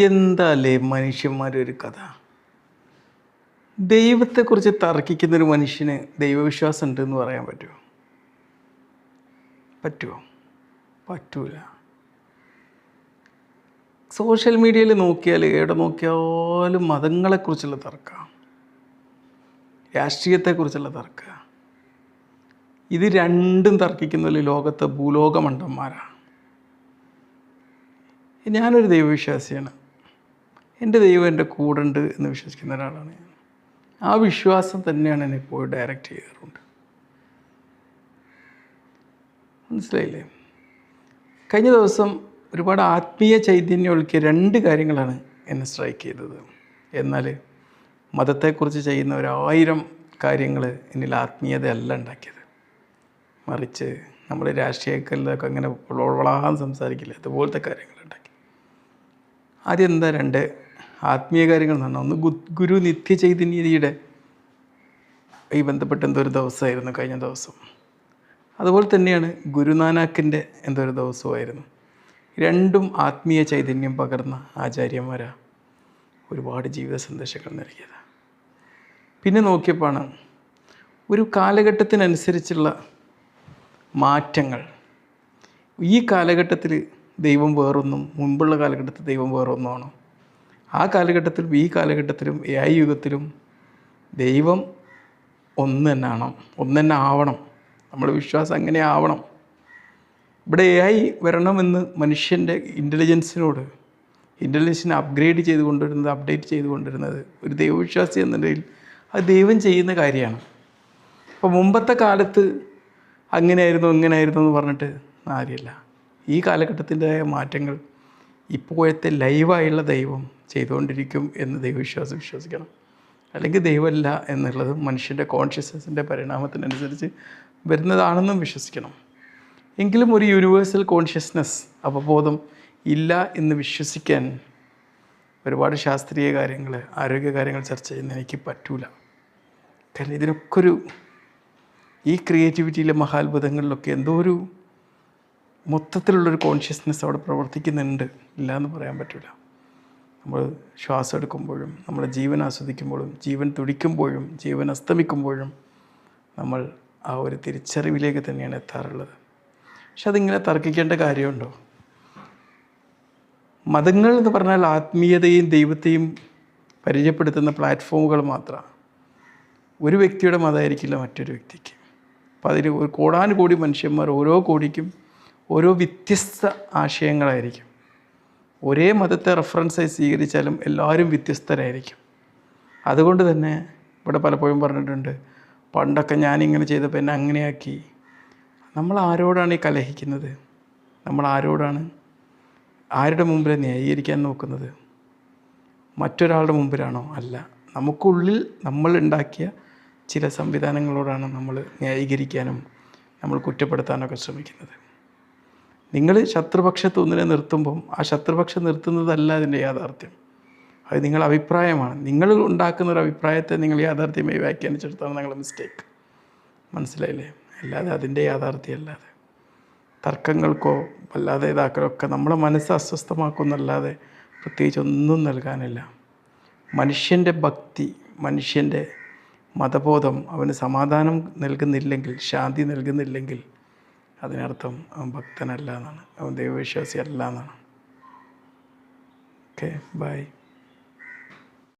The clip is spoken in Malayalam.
എന്താല്ലേ മനുഷ്യന്മാരൊരു കഥ? ദൈവത്തെക്കുറിച്ച് തർക്കിക്കുന്നൊരു മനുഷ്യന് ദൈവവിശ്വാസം ഉണ്ടെന്ന് പറയാൻ പറ്റുമോ പറ്റുമോ പറ്റൂല. സോഷ്യൽ മീഡിയയിൽ നോക്കിയാൽ എവിടെ നോക്കിയാലും മതങ്ങളെക്കുറിച്ചുള്ള തർക്കം. രാഷ്ട്രീയത്തെക്കുറിച്ചുള്ള തർക്കം. ഇത് രണ്ടും തർക്കിക്കുന്നതിൽ ലോകത്തെ ഭൂലോകമണ്ടന്മാരാണ് ഞാനൊരു ദൈവവിശ്വാസിയാണ്. എന്റെ ദൈവം എന്റെ കൂടെ ഉണ്ട് എന്ന് വിശ്വസിക്കുന്ന ഒരാളാണ് ഞാൻ. ആ വിശ്വാസം തന്നെയാണ് എന്നെ പോയി ഡയറക്റ്റ് ചെയ്യാറുണ്ട്. മനസ്സിലായില്ലേ? കഴിഞ്ഞ ദിവസം ഒരുപാട് ആത്മീയ ചൈതന്യം ഒഴുക്കിയ രണ്ട് കാര്യങ്ങളാണ് എന്നെ സ്ട്രൈക്ക് ചെയ്തത്. എന്നാൽ മതത്തെക്കുറിച്ച് ചെയ്യുന്ന ഒരായിരം കാര്യങ്ങൾ എന്നിൽ ആത്മീയതയല്ല ഉണ്ടാക്കിയത്. മറിച്ച് നമ്മൾ രാഷ്ട്രീയക്കാരിലൊക്കെ അങ്ങനെ വളാൻ സംസാരിക്കില്ല. അതുപോലത്തെ കാര്യങ്ങൾ ഉണ്ടാക്കി. ആദ്യം എന്താ രണ്ട്? ആത്മീയ കാര്യങ്ങൾ നടന്ന ഒന്ന് ഗു- ഗുരു നിത്യ ചൈതന്യതയുടെ ഈ ബന്ധപ്പെട്ട എന്തോ ഒരു ദിവസമായിരുന്നു കഴിഞ്ഞ ദിവസം. അതുപോലെ തന്നെയാണ് ഗുരുനാനാക്കിന്റെ എന്തോ ഒരു ദിവസമായിരുന്നു. രണ്ടും ആത്മീയ ചൈതന്യം പകർന്ന ആചാര്യന്മാരാ ഒരുപാട് ജീവിത സന്ദേശങ്ങൾ നൽകിയത്. പിന്നെ നോക്കിയപ്പോഴാണ് ഒരു കാലഘട്ടത്തിനനുസരിച്ചുള്ള മാറ്റങ്ങൾ. ഈ കാലഘട്ടത്തിൽ ദൈവം വേറൊന്നും മുൻപുള്ള കാലഘട്ടത്തിൽ ദൈവം വേറൊന്നുമാണോ? ആ കാലഘട്ടത്തിലും ഈ കാലഘട്ടത്തിലും എ ഐ യുഗത്തിലും ദൈവം ഒന്ന് തന്നെ തന്നെയാണോ. ഒന്ന് തന്നെ ആവണം. നമ്മുടെ വിശ്വാസം അങ്ങനെ ആവണം. ഇവിടെ എ ഐ വരണമെന്ന് മനുഷ്യന്റെ ഇന്റലിജൻസിനോട് ഇന്റലിജൻസിനെ അപ്ഗ്രേഡ് ചെയ്ത് കൊണ്ടുവരുന്നത് അപ്ഡേറ്റ് ചെയ്ത് കൊണ്ടുവരുന്നത് ഒരു ദൈവവിശ്വാസി എന്ന നിലയിൽ അത് ദൈവം ചെയ്യുന്ന കാര്യമാണ്. അപ്പോൾ മുമ്പത്തെ കാലത്ത് അങ്ങനെയായിരുന്നു ഇങ്ങനെയായിരുന്നു എന്ന് പറഞ്ഞിട്ട് കാര്യമില്ല. ഈ കാലഘട്ടത്തിന്റെതായ മാറ്റങ്ങൾ ഇപ്പോഴത്തെ ലൈവായുള്ള ദൈവം ചെയ്തുകൊണ്ടിരിക്കും എന്ന് ദൈവവിശ്വാസം വിശ്വസിക്കണം. അല്ലെങ്കിൽ ദൈവമല്ല എന്നുള്ളത് മനുഷ്യന്റെ കോൺഷ്യസ്നസിന്റെ പരിണാമത്തിനനുസരിച്ച് വരുന്നതാണെന്നും വിശ്വസിക്കണം. എങ്കിലും ഒരു യൂണിവേഴ്സൽ കോൺഷ്യസ്നസ് അവബോധം ഇല്ല എന്ന് വിശ്വസിക്കാൻ ഒരുപാട് ശാസ്ത്രീയ കാര്യങ്ങൾ ആരോഗ്യ കാര്യങ്ങൾ ചർച്ച ചെയ്യുന്ന എനിക്ക് പറ്റൂല. കാരണം ഇതിനൊക്കെ ഒരു ഈ ക്രിയേറ്റിവിറ്റിയിലെ മഹാത്ഭുതങ്ങളിലൊക്കെ എന്തോ ഒരു മൊത്തത്തിലുള്ളൊരു കോൺഷ്യസ്നെസ് അവിടെ പ്രവർത്തിക്കുന്നുണ്ട്. ഇല്ല എന്ന് പറയാൻ പറ്റില്ല നമ്മൾ ശ്വാസം എടുക്കുമ്പോഴും നമ്മുടെ ജീവൻ ആസ്വദിക്കുമ്പോഴും ജീവൻ തുടിക്കുമ്പോഴും ജീവൻ അസ്തമിക്കുമ്പോഴും നമ്മൾ ആ ഒരു തിരിച്ചറിവിലേക്ക് തന്നെയാണ് എത്താറുള്ളത്. പക്ഷെ അതിങ്ങനെ തർക്കിക്കേണ്ട കാര്യമുണ്ടോ? മതങ്ങൾ എന്ന് പറഞ്ഞാൽ ആത്മീയതയും ദൈവത്തെയും പരിചയപ്പെടുത്തുന്ന പ്ലാറ്റ്ഫോമുകൾ മാത്രമാണ് ഒരു വ്യക്തിയുടെ മതമായിരിക്കില്ല മറ്റൊരു വ്യക്തിക്ക്. അപ്പം അതിൽ ഒരു കോടാനുകോടി മനുഷ്യന്മാർ ഓരോ കോടിക്കും ഓരോ വ്യത്യസ്ത ആശയങ്ങളായിരിക്കും. ഒരേ മതത്തെ റെഫറൻസായി സ്വീകരിച്ചാലും എല്ലാവരും വ്യത്യസ്തരായിരിക്കും. അതുകൊണ്ട് തന്നെ ഇവിടെ പലപ്പോഴും പറഞ്ഞിട്ടുണ്ട് പണ്ടൊക്കെ ഞാനിങ്ങനെ ചെയ്തപ്പോൾ എന്നെ അങ്ങനെയാക്കി. നമ്മൾ ആരോടാണ് ഈ കലഹിക്കുന്നത്? നമ്മൾ ആരോടാണ്? ആരുടെ മുമ്പിൽ ന്യായീകരിക്കാൻ നോക്കുന്നത്? മറ്റൊരാളുടെ മുമ്പിലാണോ? അല്ല. നമുക്കുള്ളിൽ നമ്മൾ ഉണ്ടാക്കിയ ചില സംവിധാനങ്ങളോടാണ് നമ്മൾ ന്യായീകരിക്കാനും നമ്മൾ കുറ്റപ്പെടുത്താനൊക്കെ ശ്രമിക്കുന്നത്. നിങ്ങൾ ശത്രുപക്ഷത്ത് ഒന്നിനെ നിർത്തുമ്പം ആ ശത്രുപക്ഷം നിർത്തുന്നതല്ല അതിന്റെ യാഥാർത്ഥ്യം. അത് നിങ്ങൾ അഭിപ്രായമാണ്. നിങ്ങൾ ഉണ്ടാക്കുന്ന ഒരു അഭിപ്രായത്തെ നിങ്ങൾ യാഥാർത്ഥ്യമായി വ്യാഖ്യാനിച്ചെടുത്താണ് നിങ്ങളുടെ മിസ്റ്റേക്ക് മനസ്സിലായില്ലേ? അല്ലാതെ അതിന്റെ യാഥാർത്ഥ്യം അല്ലാതെ. തർക്കങ്ങൾക്കോ അല്ലാതെ ഇതാക്കലൊക്കെ നമ്മളെ മനസ്സ് അസ്വസ്ഥമാക്കുന്നല്ലാതെ പ്രത്യേകിച്ച് ഒന്നും നൽകാനില്ല. മനുഷ്യന്റെ ഭക്തി മനുഷ്യന്റെ മതബോധം അവന് സമാധാനം നൽകുന്നില്ലെങ്കിൽ ശാന്തി നൽകുന്നില്ലെങ്കിൽ അതിനർത്ഥം അവൻ ഭക്തനല്ല എന്നാണ് അവൻ ദൈവവിശ്വാസി അല്ല എന്നാണ് ഓക്കെ ബൈ